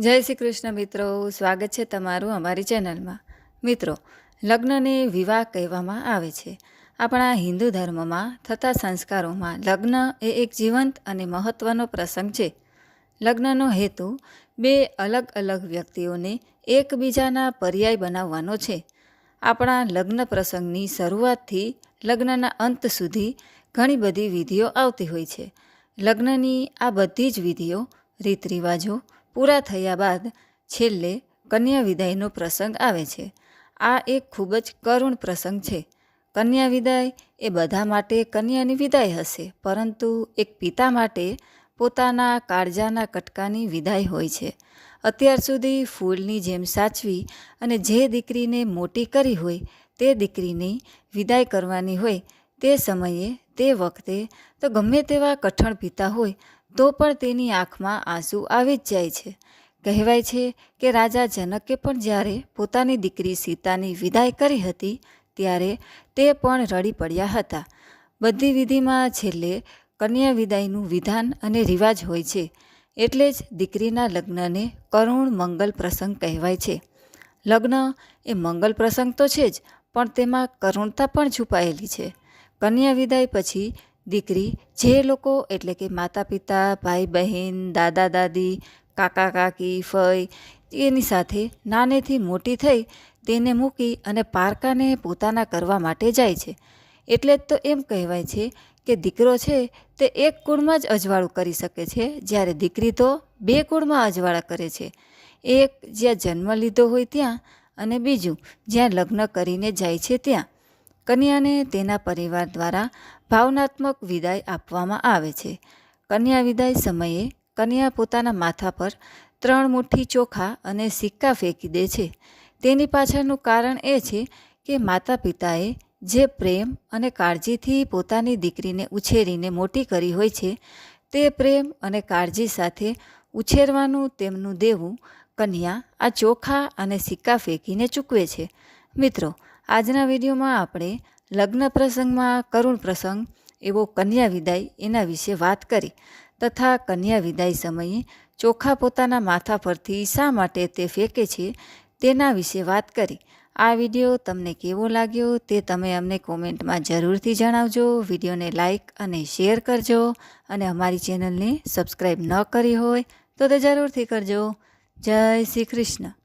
જય શ્રી કૃષ્ણ મિત્રો, સ્વાગત છે તમારું અમારી ચેનલમાં. મિત્રો, લગ્નને વિવાહ કહેવામાં આવે છે. આપણા હિન્દુ ધર્મમાં થતા સંસ્કારોમાં લગ્ન એ એક જીવંત અને મહત્ત્વનો પ્રસંગ છે. લગ્નનો હેતુ બે અલગ અલગ વ્યક્તિઓને એકબીજાના પર્યાય બનાવવાનો છે. આપણા લગ્ન પ્રસંગની શરૂઆતથી લગ્નના અંત સુધી ઘણી બધી વિધિઓ આવતી હોય છે. લગ્નની આ બધી જ વિધિઓ રીત રિવાજો પૂરા થયા બાદ છેલ્લે કન્યા વિદાયનો પ્રસંગ આવે છે. આ એક ખૂબ જ કરુણ પ્રસંગ છે. કન્યા વિદાય એ બધા માટે કન્યાની વિદાય હશે, પરંતુ એક પિતા માટે પોતાના કાળજાના કટકાની વિદાય હોય છે. અત્યાર સુધી ફૂલની જેમ સાચવી અને જે દીકરીને મોટી કરી હોય, તે દીકરીની વિદાય કરવાની હોય, તે સમયે, તે વખતે તો ગમે તેવા કઠણ પિતા હોય તો પણ તેની આંખમાં આંસુ આવી જ જાય છે. કહેવાય છે કે રાજા જનકે પણ જ્યારે પોતાની દીકરી સીતાની વિદાય કરી હતી, ત્યારે તે પણ રડી પડ્યા હતા. બધી વિધિમાં છેલ્લે કન્યા વિદાયનું વિધાન અને રિવાજ હોય છે. એટલે જ દીકરીના લગ્નને કરુણ મંગલ પ્રસંગ કહેવાય છે. લગ્ન એ મંગલ પ્રસંગ તો છે જ, પણ તેમાં કરુણતા પણ છુપાયેલી છે. કન્યા વિદાય પછી દીકરી, જે લોકો એટલે કે માતા પિતા ભાઈ બહેન, દાદા, દાદી, કાકા, કાકી, ફઈ, એની સાથે નાનેથી મોટી થઈ તેને મૂકી અને પારકાને પોતાના કરવા માટે જાય છે. એટલે જ તો એમ કહેવાય છે કે દીકરો છે તે એક કુળમાં જ અજવાળું કરી શકે છે, જ્યારે દીકરી તો બે કુળમાં અજવાળા કરે છે. એક જ્યાં જન્મ લીધો હોય ત્યાં અને બીજું જ્યાં લગ્ન કરીને જાય છે ત્યાં. કન્યાને તેના પરિવાર દ્વારા ભાવનાત્મક વિદાય આપવામાં આવે છે. કન્યા વિદાય સમયે કન્યા પોતાના માથા પર ત્રણ મુઠ્ઠી ચોખા અને સિક્કા ફેંકી દે છે. તેની પાછળનું કારણ એ છે કે માતા પિતાએ જે પ્રેમ અને કાળજીથી પોતાની દીકરીને ઉછેરીને મોટી કરી હોય છે, તે પ્રેમ અને કાળજી સાથે ઉછેરવાનું તેમનું દેવું કન્યા આ ચોખા અને સિક્કા ફેંકીને ચૂકવે છે. મિત્રો આજના વિડીયોમાં આપણે લગ્ન પ્રસંગમાં કરુણ પ્રસંગ, એવો કન્યા વિદાય એના વિશે વાત કરી તથા કન્યા વિદાય સમયે ચોખા પોતાના માથા પરથી શા માટે તે ફેંકે છે તેના વિશે વાત કરી. આ વીડિયો તમને કેવો લાગ્યો તે તમે અમને કોમેન્ટમાં જરૂરથી જણાવજો. વિડીયોને લાઇક અને શેર કરજો અને અમારી ચેનલને સબસ્ક્રાઈબ ન કરી હોય તો તે જરૂરથી કરજો. જય શ્રી કૃષ્ણ.